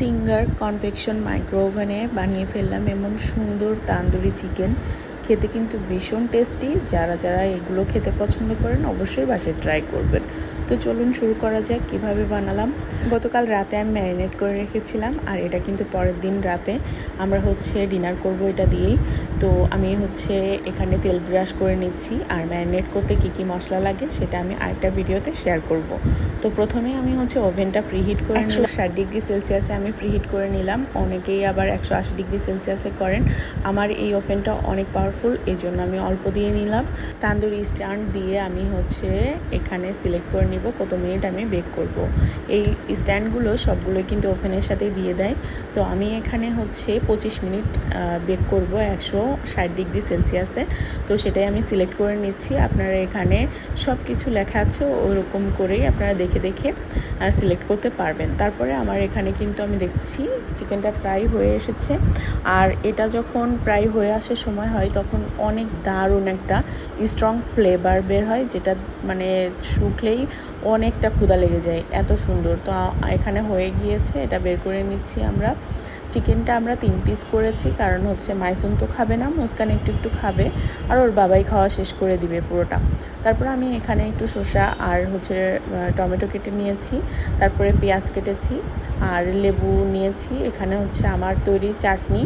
Singer convection micro ওভেনে বানিয়ে ফেললাম এমন সুন্দর তান্দুরি চিকেন। খেতে কিন্তু ভীষণ টেস্টি যারা যারা এগুলো খেতে পছন্দ করেন অবশ্যই বাসায় ট্রাই করবেন। তো চলুন শুরু করা যাক কীভাবে বানালাম। গতকাল রাতে আমি ম্যারিনেট করে রেখেছিলাম আর এটা কিন্তু পরের দিন রাতে আমরা হচ্ছে ডিনার করব এটা দিয়েই। তো আমি হচ্ছে এখানে তেল ব্রাশ করে নিচ্ছি আর ম্যারিনেট করতে কী কী মশলা লাগে সেটা আমি আরেকটা ভিডিওতে শেয়ার করব। তো প্রথমে আমি হচ্ছে ওভেনটা প্রিহিট করে একশো ষাট ডিগ্রি সেলসিয়াসে আমি প্রিহিট করে নিলাম। অনেকেই আবার একশো আশি ডিগ্রি সেলসিয়াসে করেন। আমার এই ওভেনটা অনেক পাওয়ারফুল এই জন্য আমি অল্প দিয়ে নিলাম। তান্দুরি স্ট্যান্ড দিয়ে আমি হচ্ছে এখানে সিলেক্ট করে নিব, কত মিনিট আমি বেক করব। এই স্ট্যান্ডগুলো সবগুলো কিন্তু ওভেনের সাথে দিয়ে দেয়। তো আমি এখানে হচ্ছে পঁচিশ মিনিট বেক করব একশো ষাট ডিগ্রি সেলসিয়াসে। তো সেটাই আমি সিলেক্ট করে নিচ্ছি। আপনারা এখানে সব কিছু লেখা আছে, ওরকম করেই আপনারা দেখে দেখে সিলেক্ট করতে পারবেন। তারপরে আমার এখানে কিন্তু আমি দেখছি, চিকেনটা প্রায় হয়ে এসেছে। আর এটা যখন প্রায় হয়ে আসার সময় হয় তখন অনেক দারুণ একটা স্ট্রং ফ্লেভার বের হয়, যেটা মানে শুকলেই অনেকটা ক্ষুদা লেগে যায়, এত সুন্দর। তো এখানে হয়ে গিয়েছে, এটা বের করে নিচ্ছি আমরা। চিকেনটা আমরা তিন পিস করেছি, কারণ হচ্ছে মাইসুন তো খাবে না, মুস্কান একটু একটু খাবে, আর ওর বাবাই খাওয়া শেষ করে দিবে পুরোটা। তারপর আমি এখানে একটু শসা আর হচ্ছে টমেটো কেটে নিয়েছি, তারপরে পেঁয়াজ কেটেছি, আর লেবু নিয়েছি, এখানে হচ্ছে আমার তৈরি চাটনি,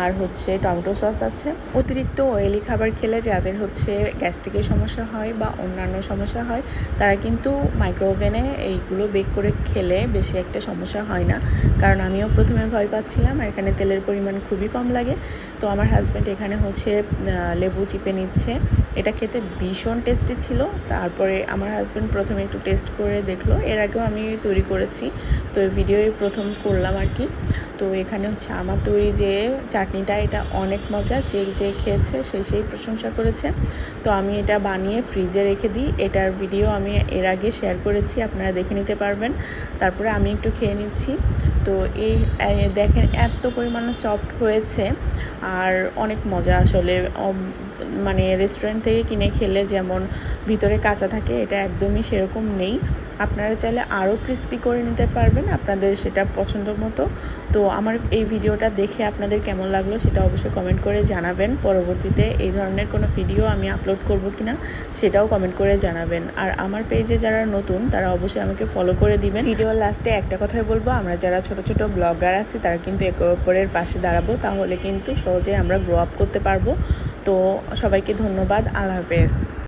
আর হচ্ছে টমেটো সস আছে। অতিরিক্ত অয়েলি খাবার খেলে যাদের হচ্ছে গ্যাস্ট্রিকের সমস্যা হয় বা অন্যান্য সমস্যা হয়, তারা কিন্তু মাইক্রো ওভেনে এইগুলো বেক করে খেলে বেশি একটা সমস্যা হয় না, কারণ আমিও প্রথমে ভয় পাচ্ছিলাম আর এখানে তেলের পরিমাণ খুবই কম লাগে। তো আমার হাজব্যান্ড এখানে হচ্ছে লেবু চিপে নিচ্ছে। এটা খেতে ভীষণ টেস্টি ছিল। তারপরে আমার হাজব্যান্ড প্রথমে একটু টেস্ট করে দেখল। এর আগেও আমি তৈরি করেছি। তো এই ভিডিওই প্রথম করলাম আর কি। তো এখানে হচ্ছে আমার তৈরি যে চাটনিটা, এটা অনেক মজা। যে যে খেয়েছে সেই সেই প্রশংসা করেছে। তো আমি এটা বানিয়ে ফ্রিজে রেখে দিই। এটার ভিডিও আমি এর আগে শেয়ার করেছি। আপনারা দেখে নিতে পারবেন। তারপরে আমি একটু খেয়ে নিচ্ছি। তো এই দেখেন এত পরিমাণে সফট হয়েছে আর অনেক মজা আসলে। মানে রেস্টুরেন্ট থেকে কিনে খেলে যেমন ভিতরে কাঁচা থাকে, এটা একদমই সেরকম নেই। আপনারা চাইলে আরও ক্রিস্পি করে নিতে পারবেন আপনাদের সেটা পছন্দ মতো। তো আমার এই ভিডিওটা দেখে আপনাদের কেমন লাগল সেটা অবশ্যই কমেন্ট করে জানাবেন। পরবর্তীতে এই ধরনের কোনো ভিডিও আমি আপলোড করব কি না সেটাও কমেন্ট করে জানাবেন। আর আমার পেজে যারা নতুন, তারা অবশ্যই আমাকে ফলো করে দিবেন। ভিডিওর লাস্টে একটা কথাই বলব, আমরা যারা ছোট ছোট ব্লগার আছি, তারা কিন্তু একে অপরের পাশে দাঁড়াবো, তাহলে কিন্তু সহজে আমরা গ্রো আপ করতে পারব। তো সবাইকে ধন্যবাদ, আল্লাহ হাফেজ।